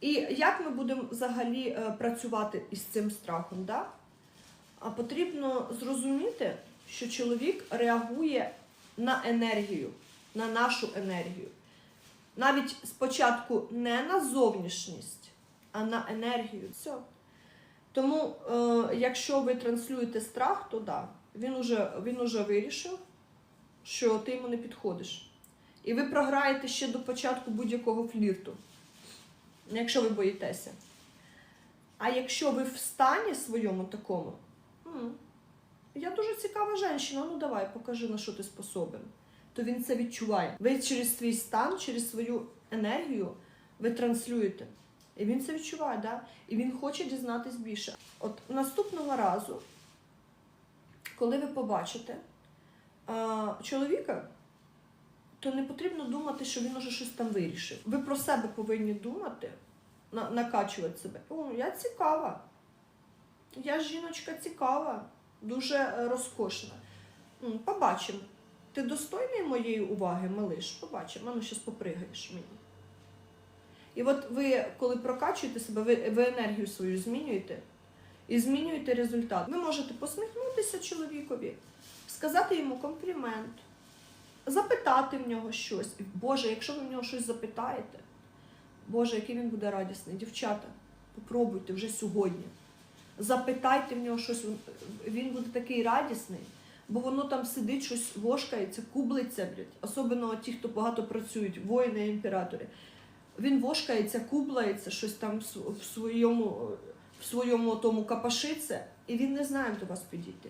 І як ми будемо взагалі е, працювати із цим страхом? Да? А потрібно зрозуміти, що чоловік реагує на енергію, на нашу енергію. Навіть спочатку не на зовнішність, а на енергію. Все. Тому, е, якщо ви транслюєте страх, то да, він уже, він уже вирішив, що ти йому не підходиш. І ви програєте ще до початку будь-якого флірту, якщо ви боїтеся. А якщо ви в стані своєму такому, я дуже цікава жінка, ну давай, покажи, на що ти способен, то він це відчуває. Ви через свій стан, через свою енергію ви транслюєте. І він це відчуває, да? і він хоче дізнатись більше. От наступного разу, коли ви побачите а, чоловіка, то не потрібно думати, що він уже щось там вирішив. Ви про себе повинні думати, на, накачувати себе. О, я цікава. Я жіночка цікава, дуже розкошна. Побачимо. Ти достойний моєї уваги, малиш? Побачимо. Ну, зараз попригаєш мені. І от ви, коли прокачуєте себе, ви, ви енергію свою змінюєте і змінюєте результат. Ви можете посміхнутися чоловікові, сказати йому комплімент, запитати в нього щось. Боже, якщо ви в нього щось запитаєте, Боже, який він буде радісний. Дівчата, попробуйте вже сьогодні. Запитайте в нього щось, він- буде такий радісний, бо воно там сидить, щось вошкається, кублиться, блядь. Особливо ті, хто багато працюють, воїни, імператори. Він вошкається, кублається, щось там в своєму, в своєму тому капашиться, і він не знає до вас підійти.